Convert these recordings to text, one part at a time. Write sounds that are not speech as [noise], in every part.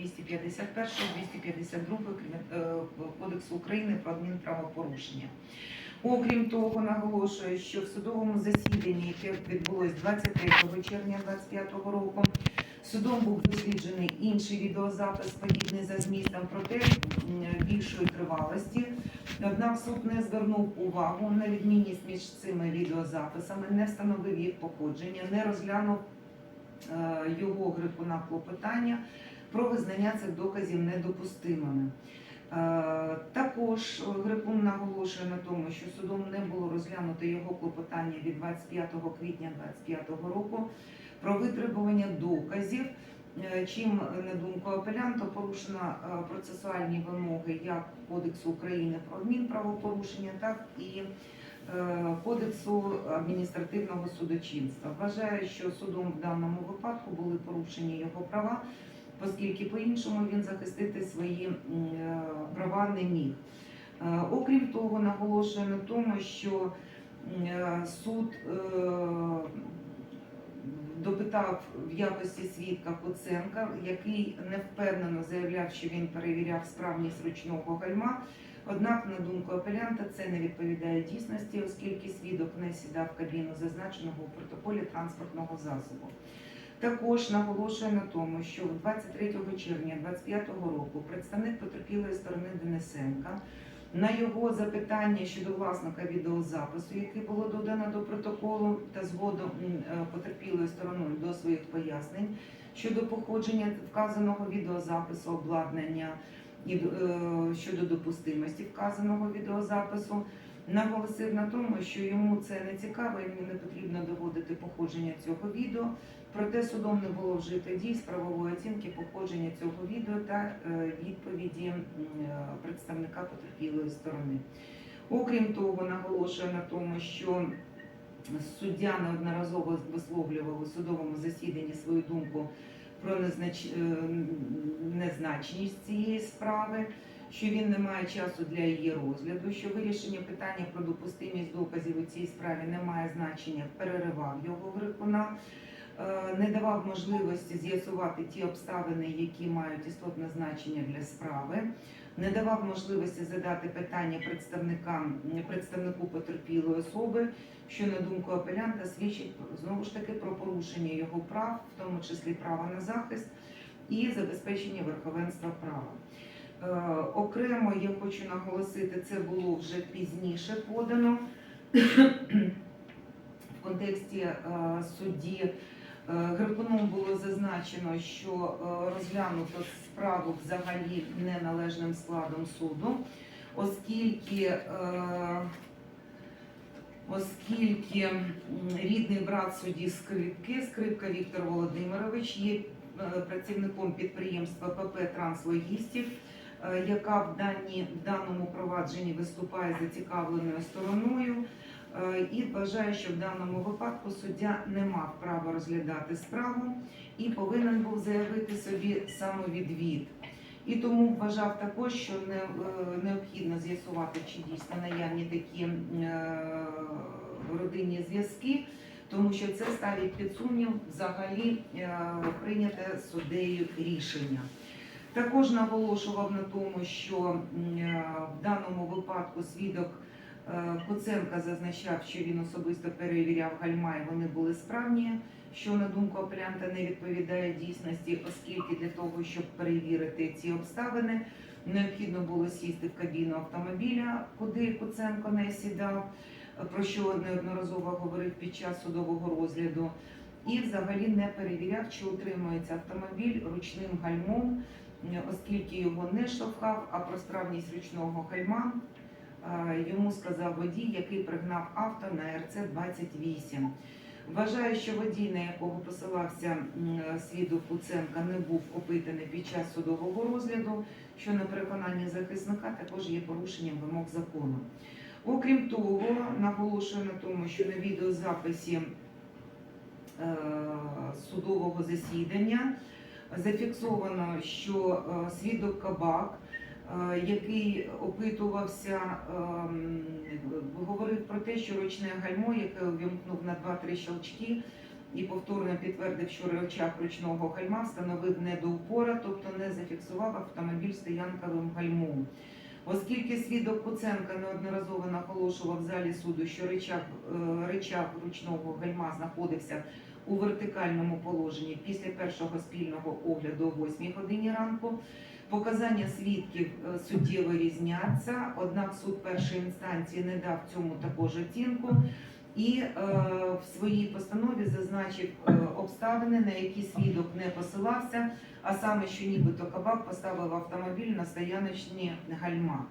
251, 252 Крим- е, Кодексу України про адмінправопорушення. Окрім того, наголошую, що в судовому засіданні, яке відбулось 23 червня 2025 року, судом був досліджений інший відеозапис, подібний за змістом, проте більшої тривалості. Однак суд не звернув увагу на відмінність між цими відеозаписами, не встановив їх походження, не розглянув е, його грифуна клопотання про визнання цих доказів недопустимими. Е, Також Грипун наголошує на тому, що судом не було розглянуто його клопотання від 25 квітня 2025 року про витребування доказів, е, чим, на думку апелянта, порушено е, процесуальні вимоги як Кодексу України про адмінправопорушення, так і Кодексу адміністративного судочинства. Вважає, що судом в даному випадку були порушені його права, оскільки по-іншому він захистити свої е, права не міг. Е, Окрім того, наголошує на тому, що е, суд допитав в якості свідка Куценка, який невпевнено заявляв, що він перевіряв справність ручного гальма. Однак, на думку апелянта, це не відповідає дійсності, оскільки свідок не сідав кабіну зазначеного у протоколі транспортного засобу. Також наголошує на тому, що 23 червня 2025 року представник потерпілої сторони Денисенка на його запитання щодо власника відеозапису, яке було додано до протоколу та згодом е, потерпілою стороною до своїх пояснень щодо походження вказаного відеозапису, обладнання і е, щодо допустимості вказаного відеозапису, наголосив на тому, що йому це не цікаво, йому не потрібно доводити походження цього відео. Проте судом не було вжито дій з правової оцінки походження цього відео та е, відповіді е, представника потерпілої сторони. Окрім того, наголошує на тому, що суддя неодноразово висловлював у судовому засіданні свою думку про незнач... е, незначність цієї справи, що він не має часу для її розгляду, що вирішення питання про допустимість доказів у цій справі не має значення, переривав його грифуна, е, не давав можливості з'ясувати ті обставини, які мають істотне значення для справи, не давав можливості задати питання представникам представнику потерпілої особи, що на думку апелянта свідчить знову ж таки про порушення його прав, в тому числі права на захист і забезпечення верховенства права. Е, окремо я хочу наголосити, це було вже пізніше подано в контексті е, судді. Е, Грифуном було зазначено, що розглянуто справу взагалі неналежним складом суду, оскільки, оскільки рідний брат судді Скрипки, Скрипка Віктор Володимирович, є працівником підприємства ПП Транслогістів, яка в, дані, в даному провадженні виступає зацікавленою стороною. Е, І вважає, що в даному випадку суддя не мав права розглядати справу і повинен був заявити собі самовідвід. І тому вважав також, що е, необхідно з'ясувати, чи дійсно наявні такі е, родинні зв'язки, тому що це ставить під сумнів взагалі е, прийняте суддею рішення. Також наголошував на тому, що е, в даному випадку свідок Е, Куценка зазначав, що він особисто перевіряв гальма і вони були справні, що на думку апелянта не відповідає дійсності, оскільки для того, щоб перевірити ці обставини, необхідно було сісти в кабіну автомобіля, куди Куценко не сідав, про що неодноразово говорив під час судового розгляду, і взагалі не перевіряв, чи утримується автомобіль ручним гальмом, оскільки його не штовхав, а про справність ручного гальма е, йому сказав водій, який пригнав авто на РЦ 28. Вважаю, що водій, на якого посилався свідок Куценка, не був опитаний під час судового розгляду, що на переконання захисника також є порушенням вимог закону. Окрім того, наголошую на тому, що на відеозаписі е, судового засідання зафіксовано, що е, свідок Кабак е, який опитувався, ем, говорив про те, що ручне гальмо, яке увімкнув на 2-3 щелчки, і повторно підтвердив, що речах ручного гальма встановив не до упора, тобто не зафіксував автомобіль стоянковим гальмом. Оскільки свідок Куценка неодноразово наголошував в залі суду, що речах, е, речах ручного гальма знаходився у вертикальному положенні після першого спільного огляду о 8 годині ранку, показання свідків е, суттєво різняться, однак суд першої інстанції не дав цьому також оцінку і е, в своїй постанові зазначив е, обставини, на які свідок не посилався, а саме, що нібито кабак поставив автомобіль на стояночні гальма.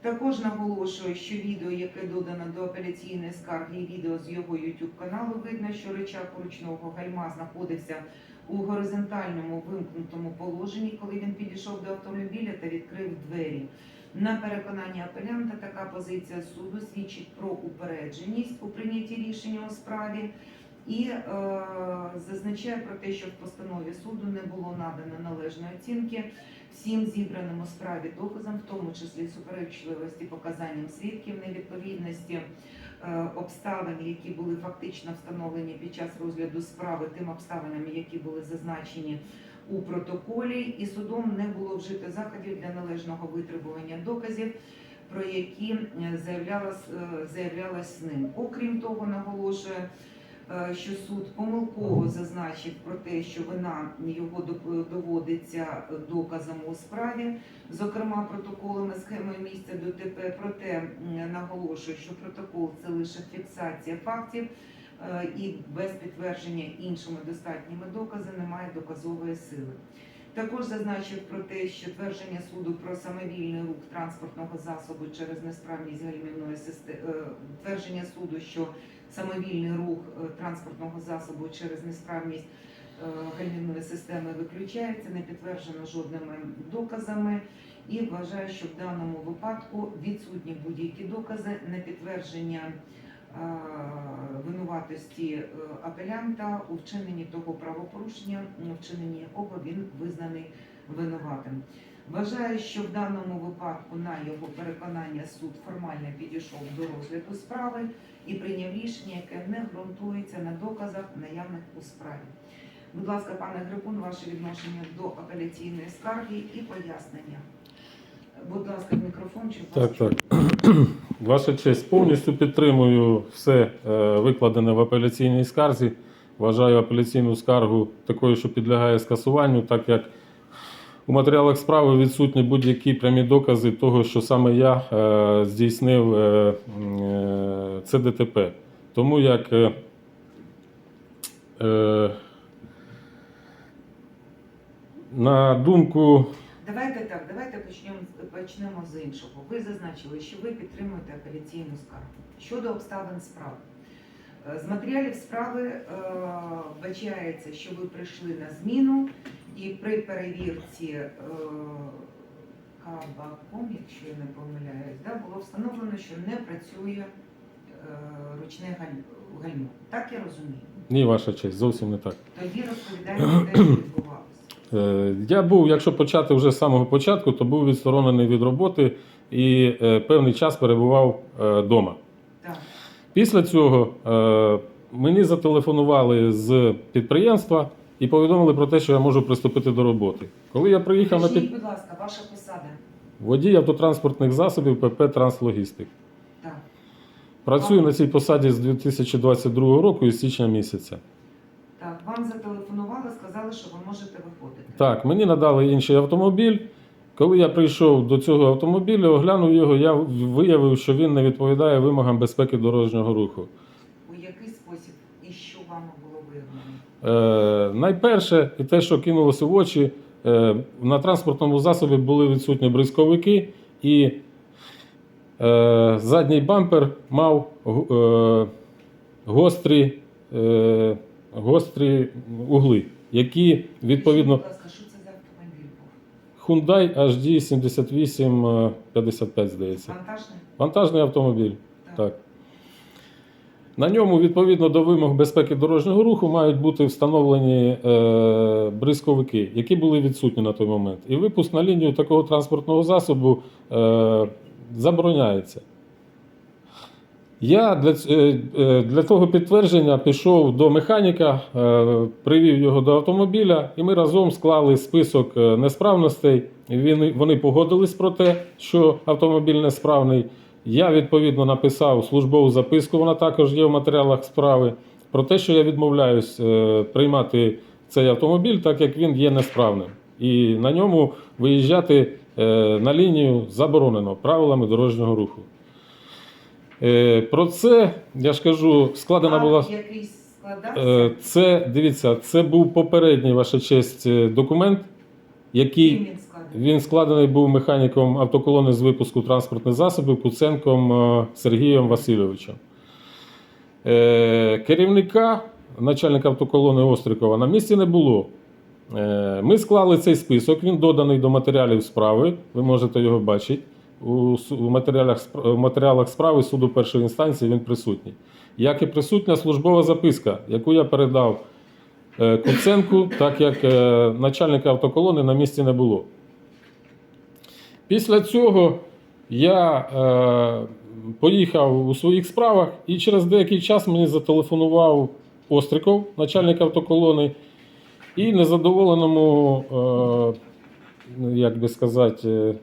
Також наголошую, що відео, яке додано до апеляційної скарги, і відео з його YouTube каналу, видно, що рычаг ручного гальма знаходився у горизонтальному вимкнутому положенні, коли він підійшов до автомобіля та відкрив двері. На переконання апелянта така позиція суду свідчить про упередженість у прийнятті рішення у справі і е, зазначає про те, що в постанові суду не було надано належної оцінки всім зібраним у справі доказам, в тому числі суперечливості показанням свідків, невідповідності е, обставин, які були фактично встановлені під час розгляду справи, тим обставинам, які були зазначені у протоколі, і судом не було вжито заходів для належного витребування доказів. Про які е, заявлялось, е, ним. Окрім того, наголошує, що суд помилково зазначив про те, що вина його доводиться доказами у справі, зокрема протоколами схемою місця ДТП. Проте наголошую, що протокол це лише фіксація фактів. е, І без підтвердження іншими достатніми доказами немає доказової сили. Також зазначив про те, що твердження суду про самовільний рух транспортного засобу через несправність гальмівної системи, твердження суду, що самовільний рух е, транспортного засобу через несправність е, гальмівної системи виключається, не підтверджено жодними доказами. І вважаю, що в даному випадку відсутні будь-які докази на підтвердження е, винуватості е, апелянта у вчиненні того правопорушення, м, вчиненні якого він визнаний винуватим. Вважаю, що в даному випадку на його переконання суд формально підійшов до розгляду справи і прийняв рішення, яке не ґрунтується на доказах, наявних у справі. Будь ласка, пане Грибун, ваше відношення до апеляційної скарги і пояснення. Будь ласка, мікрофон чи Так, так. [clears throat] Ваша честь, повністю підтримую все е, викладене в апеляційній скарзі. Вважаю апеляційну скаргу такою, що підлягає скасуванню, так як у матеріалах справи відсутні будь-які прямі докази того, що саме я е, здійснив е, це ДТП. Тому як на думку почнемо, з іншого. Ви зазначили, що ви підтримуєте апеляційну скаргу. Щодо обставин справи. Е, З матеріалів справи е, вбачається, що ви прийшли на зміну і при перевірці е, кабаком, якщо я не помиляюсь, да, було встановлено, що не працює е, ручне галь- гальмо. Так я розумію. ні, ваша честь, зовсім не так. Тоді розповідайте, де що відбувалося. Е, Я був, якщо почати вже з самого початку, то був відсторонений від роботи і е, певний час перебував вдома. Після цього е, мені зателефонували з підприємства і повідомили про те, що я можу приступити до роботи. Коли я приїхав на під... будь ласка, ваша посада. водій автотранспортних засобів ПП Транслогістик. Так. Працюю на цій посаді з 2022 року і з січня місяця. Так, вам зателефонували, сказали, що ви можете виходити. Так, мені надали інший автомобіль. Коли я прийшов до цього автомобіля, оглянув його, я виявив, що він не відповідає вимогам безпеки дорожнього руху. У який спосіб і що вам було виявлено? Е, найперше, і те, що кинулося в очі, е, на транспортному засобі були відсутні бризковики, і е, задній бампер мав е, гострі, е, гострі угли, які відповідно? Hyundai HD 7855, здається. Вантажний? Вантажний автомобіль. Так. На ньому, відповідно до вимог безпеки дорожнього руху, мають бути встановлені е, бризковики, які були відсутні на той момент. І випуск на лінію такого транспортного засобу е, забороняється. Я для, е, е, для того підтвердження пішов до механіка, е, привів його до автомобіля, і ми разом склали список несправностей. Він, вони погодились про те, що автомобіль несправний. Я відповідно написав службову записку, вона також є в матеріалах справи, про те, що я відмовляюсь приймати цей автомобіль, так як він є несправним. І на ньому виїжджати на лінію заборонено правилами дорожнього руху. Е, Про це я ж кажу, складена була. Е, Це дивіться, це був попередній ваша честь е, документ, який він складений був механіком автоколони з випуску транспортних засобів Куценком Сергієм Васильовичем. Керівника, начальника автоколони Острикова на місці не було. Ми склали цей список, він доданий до матеріалів справи. Ви можете його бачити. У матеріалах, в матеріалах справи суду першої інстанції він присутній. Як і присутня службова записка, яку я передав е, Куценку, так як е, начальника автоколони на місці не було. Після цього я е, поїхав у своїх справах, і через деякий час мені зателефонував Остриков, начальник автоколони, і незадоволеному, е, як би сказати,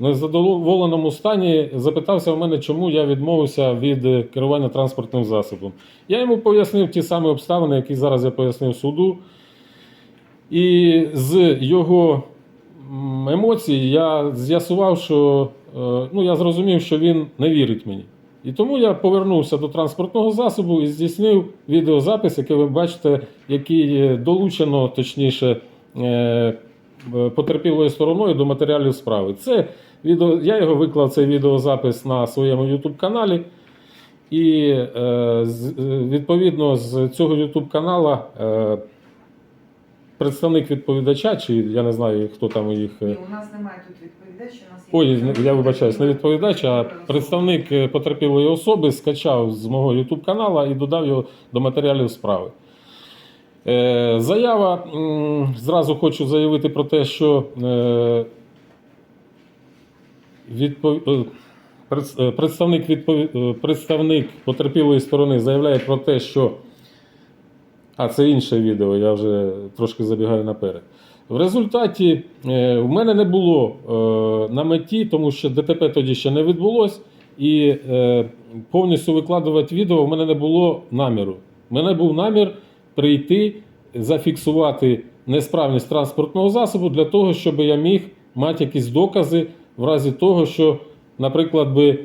е, незадоволеному стані запитався в мене, чому я відмовився від е, керування транспортним засобом. Я йому пояснив ті самі обставини, які зараз я пояснив суду. І з його емоцій я з'ясував, що е, ну, я зрозумів, що він не вірить мені. І тому я повернувся до транспортного засобу і здійснив відеозапис, який ви бачите, який долучено, точніше, е, потерпілою стороною до матеріалів справи. Це відео, я його виклав цей відеозапис на своєму YouTube каналі. І е, е, відповідно з цього YouTube канала е, представник відповідача, чи я не знаю, хто там у їх. Ні, у нас немає тут відповідача, у нас є Ой, я вибачаюсь, не відповідач, а представник потерпілої особи скачав з мого YouTube канала і додав його до матеріалів справи. Е, заява. Зразу хочу заявити про те, що е, відпов... е, е, представник, відпові... е, представник потерпілої сторони заявляє про те, що. А, це інше відео, я вже трошки забігаю наперед. В результаті в мене не було на меті, тому що ДТП тоді ще не відбулось, і повністю викладувати відео в мене не було наміру. У мене був намір прийти, зафіксувати несправність транспортного засобу для того, щоб я міг мати якісь докази в разі того, що, наприклад, би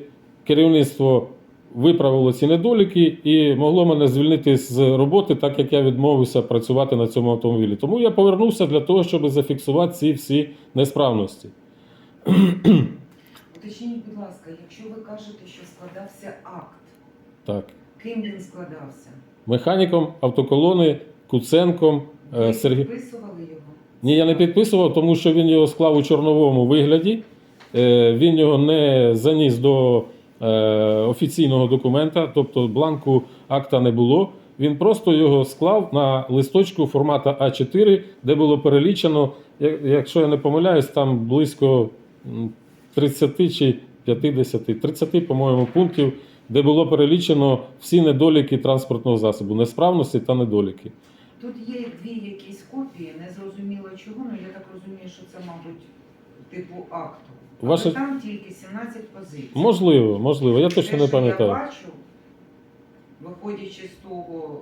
керівництво виправило ці недоліки і могло мене звільнити з роботи, так як я відмовився працювати на цьому автомобілі. Тому я повернувся для того, щоб зафіксувати ці всі несправності. Уточніть, будь ласка, якщо ви кажете, що складався акт, Так. ким він складався? Механіком автоколони Куценком Ви е, підписували його? Ні, я не підписував, тому що він його склав у чорновому вигляді. Е, Він його не заніс до е, офіційного документа, тобто бланку акта не було. Він просто його склав на листочку формату А4, де було перелічено, якщо я не помиляюсь, там близько м, 30 чи 50, 30, по-моєму, пунктів, де було перелічено всі недоліки транспортного засобу, несправності та недоліки. Тут є дві якісь копії, не зрозуміло чого, але я так розумію, що це, мабуть, типу акту. Але там тільки 17 позицій. Можливо, можливо, я точно Те, не що Я пам'ятаю. бачу, виходячи з того,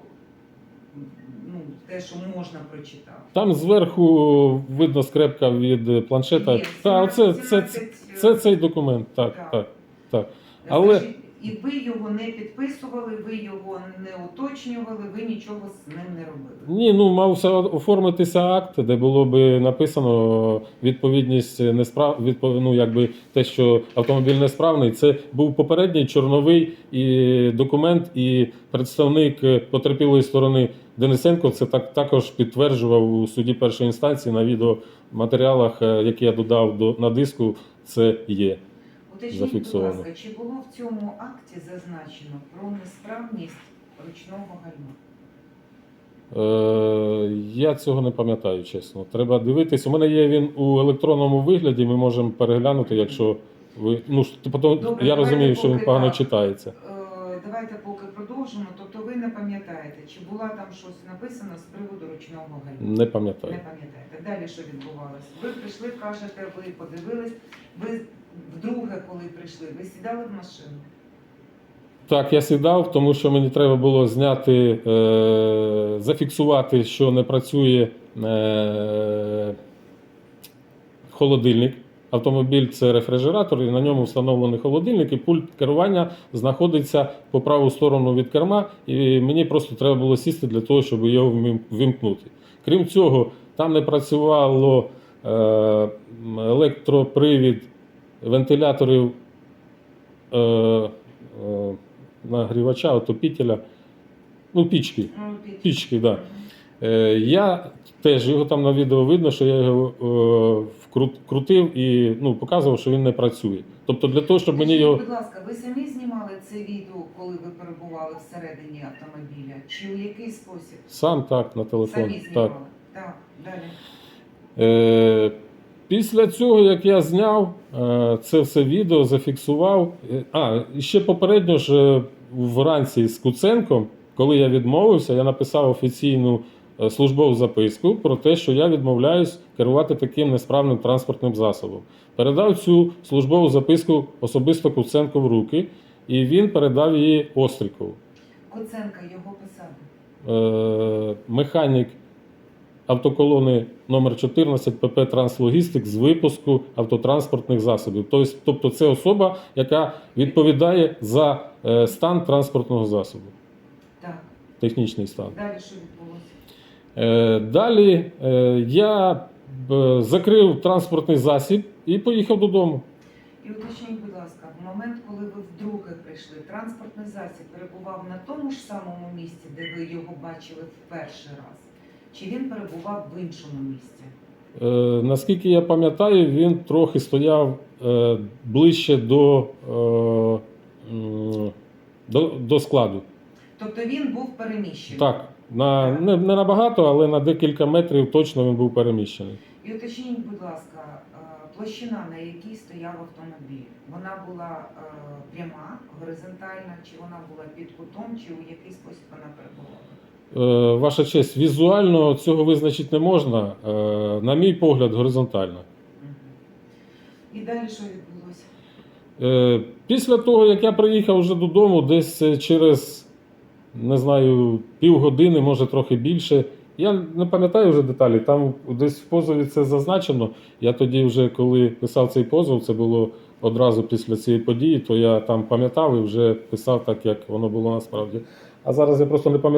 ну, те, що можна прочитати. Там зверху видно скрепка від планшета. Є, Та, це, це, це, це цей документ. Так, Так. так, так. але- і ви його не підписували, ви його не уточнювали, ви нічого з ним не робили. Ні, ну мався оформитися акт, де було би написано відповідність несправ... відпов... ну, якби те, що автомобіль несправний. Це був попередній чорновий і документ, і представник потерпілої сторони Денисенко це так також підтверджував у суді першої інстанції на відеоматеріалах, е, які я додав до на диску. Це є. Уточніть, будь Зафіксовано. ласка, чи було в цьому акті зазначено про несправність ручного гальма? Е, я цього не пам'ятаю, чесно. Треба дивитись. У мене є він у електронному вигляді. Ми можемо переглянути, якщо ви. Ну ж, тобто, Добре, я давайте розумію, що він поки погано так. читається. Е, давайте поки продовжимо. Тобто ви не пам'ятаєте, чи була там щось написано з приводу ручного гальма? Не пам'ятаю. Не пам'ятаєте. Далі що відбувалося? Ви прийшли, кажете, ви подивились. Ви вдруге, коли прийшли, ви сідали в машину. Так, я сідав, тому що мені треба було зняти, е, зафіксувати, що не працює е, холодильник. Автомобіль це рефрижератор, і на ньому встановлений холодильник, і пульт керування знаходиться по праву сторону від керма, і мені просто треба було сісти для того, щоб його вимкнути. Крім цього, там не працювало е, електропривід вентиляторів е, е, нагрівача, отопітеля, ну, пічки. Пічки, да. Е, я теж його там на відео видно, що я його е, крутив і ну, показував, що він не працює. Тобто для того, щоб мені його. Будь ласка, ви самі знімали це відео, коли ви перебували всередині автомобіля? Чи у який спосіб? Сам так на телефон. Самі знімали? Так. Так, далі. Е, після цього, як я зняв е, це все відео, зафіксував. е, А, і ще попередньо ж е, вранці з Куценком, коли я відмовився, я написав офіційну службову записку про те, що я відмовляюсь керувати таким несправним транспортним засобом. Передав цю службову записку особисто Куценку в руки, і він передав її Острікову. Коценка, його посада. Е, механік автоколони номер 14 ПП Транслогістик з випуску автотранспортних засобів. Тобто, тобто це особа, яка відповідає за е, стан транспортного засобу, Так, технічний стан. далі що відбулося? Е, Далі е, я закрив транспортний засіб і поїхав додому. І уточніть, будь ласка, в момент, коли ви вдруге прийшли, транспортний засіб перебував на тому ж самому місці, де ви його бачили в перший раз? Чи він перебував в іншому місці? Е, Наскільки я пам'ятаю, він трохи стояв е, ближче до, е, м, до, до складу. Тобто він був переміщений? Так, на, не, не набагато, але на декілька метрів точно він був переміщений. І уточніть, будь ласка, е, площина, на якій стояв автомобіль, вона була е, пряма, горизонтальна, чи вона була під кутом, чи у який спосіб вона перебувала? Е, Ваша честь, візуально цього визначити не можна. Е, На мій погляд, горизонтально. І далі що відбулося? Е, Після того, як я приїхав вже додому, десь через не знаю, півгодини, може трохи більше. Я не пам'ятаю вже деталі. Там десь в позові це зазначено. Я тоді, вже коли писав цей позов, це було одразу після цієї події, то я там пам'ятав і вже писав так, як воно було насправді. А зараз я просто не пам'ятаю.